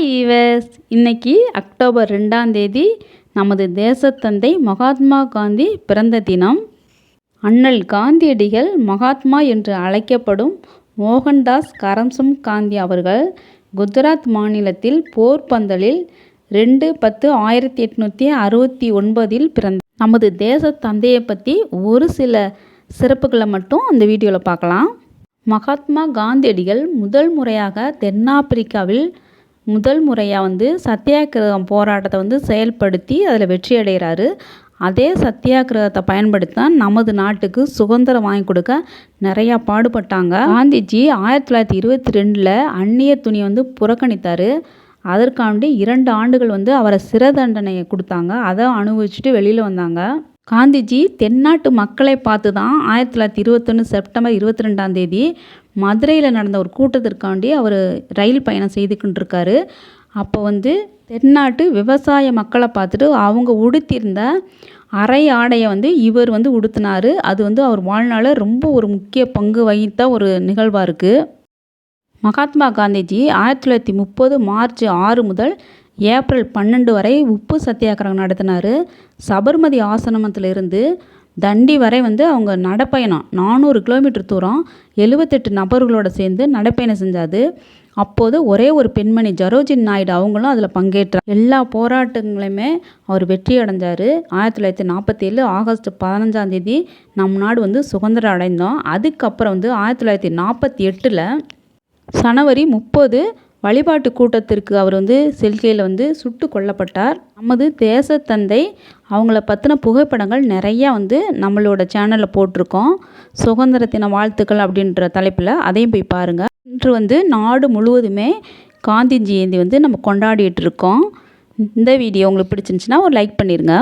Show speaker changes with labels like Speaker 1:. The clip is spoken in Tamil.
Speaker 1: ஹாய் ஈவஸ் இன்னைக்கு அக்டோபர் ரெண்டாம் தேதி நமது தேசத்தந்தை மகாத்மா காந்தி பிறந்த தினம். அண்ணல் காந்தியடிகள் மகாத்மா என்று அழைக்கப்படும் மோகன்தாஸ் கரம்சம் காந்தி அவர்கள் குஜராத் மாநிலத்தில் போர்பந்தலில் ரெண்டு பத்து ஆயிரத்தி எட்நூற்றி அறுபத்தி ஒன்பதில் பிறந்த நமது தேச தந்தையை பற்றி ஒரு சில சிறப்புகளை மட்டும் அந்த வீடியோவில் பார்க்கலாம். மகாத்மா காந்தியடிகள் முதல் முறையாக தென்னாப்பிரிக்காவில் முதல் முறையாக வந்து சத்தியாகிரகம் போராட்டத்தை வந்து செயல்படுத்தி அதில் வெற்றி அடைகிறாரு அதே சத்தியாகிரகத்தை பயன்படுத்தி தான் நமது நாட்டுக்கு சுதந்திரம் வாங்கி கொடுக்க நிறையா பாடுபட்டாங்க. காந்திஜி ஆயிரத்தி தொள்ளாயிரத்தி இருபத்தி ரெண்டில் அந்நிய துணியை வந்து புறக்கணித்தார். அதற்காண்டி இரண்டு ஆண்டுகள் வந்து அவரை சிறை தண்டனையை கொடுத்தாங்க. அதை அனுபவிச்சுட்டு வெளியில் வந்தாங்க. காந்திஜி தென்னாட்டு மக்களை பார்த்து தான் ஆயிரத்தி தொள்ளாயிரத்தி இருபத்தொன்று செப்டம்பர் இருபத்தி ரெண்டாம் தேதி மதுரையில் நடந்த ஒரு கூட்டத்திற்காண்டி அவர் ரயில் பயணம் செய்துக்கிட்டு இருக்காரு அப்போ வந்து தென்னாட்டு விவசாய மக்களை பார்த்துட்டு அவங்க உடுத்தியிருந்த அரை ஆடையை வந்து இவர் வந்து உடுத்தினார். அது வந்து அவர் வாழ்நாளில் ரொம்ப ஒரு முக்கிய பங்கு வகித்த ஒரு நிகழ்வாக இருக்குது மகாத்மா காந்திஜி ஆயிரத்தி தொள்ளாயிரத்தி முப்பது மார்ச் ஆறு முதல் ஏப்ரல் பன்னெண்டு வரை உப்பு சத்தியாகிரகம் நடத்தினார். சபர்மதி ஆசிரமத்திலிருந்து தண்டி வரை வந்து அவங்க நடைப்பயணம். நானூறு கிலோமீட்டர் தூரம் எழுபத்தெட்டு நபர்களோட சேர்ந்து நடைப்பயணம் செஞ்சாது அப்போது ஒரே ஒரு பெண்மணி ஜரோஜின் நாயுடு அவங்களும் அதில் பங்கேற்றார். எல்லா போராட்டங்களையுமே அவர் வெற்றி அடைஞ்சார். ஆயிரத்தி தொள்ளாயிரத்தி நாற்பத்தி ஏழு ஆகஸ்ட் பதினஞ்சாம் தேதி நம் நாடு வந்து சுதந்திரம் அடைந்தோம். அதுக்கப்புறம் வந்து ஆயிரத்தி தொள்ளாயிரத்தி நாற்பத்தி எட்டில் சனவரி முப்பது வழிபாட்டு கூட்டத்திற்கு அவர் வந்து செல்கையில் வந்து சுட்டு கொல்லப்பட்டார். நமது தேசத்தந்தை அவங்கள பற்றின புகைப்படங்கள் நிறையா வந்து நம்மளோட சேனலில் போட்டிருக்கோம். சுதந்திர தின வாழ்த்துக்கள் அப்படின்ற தலைப்பில் அதையும் போய் பாருங்கள் இன்று வந்து நாடு முழுவதுமே காந்தி ஜெயந்தி வந்து நம்ம கொண்டாடிட்டு இருக்கோம். இந்த வீடியோ உங்களுக்கு பிடிச்சிருந்துச்சின்னா ஒரு லைக் பண்ணிடுங்க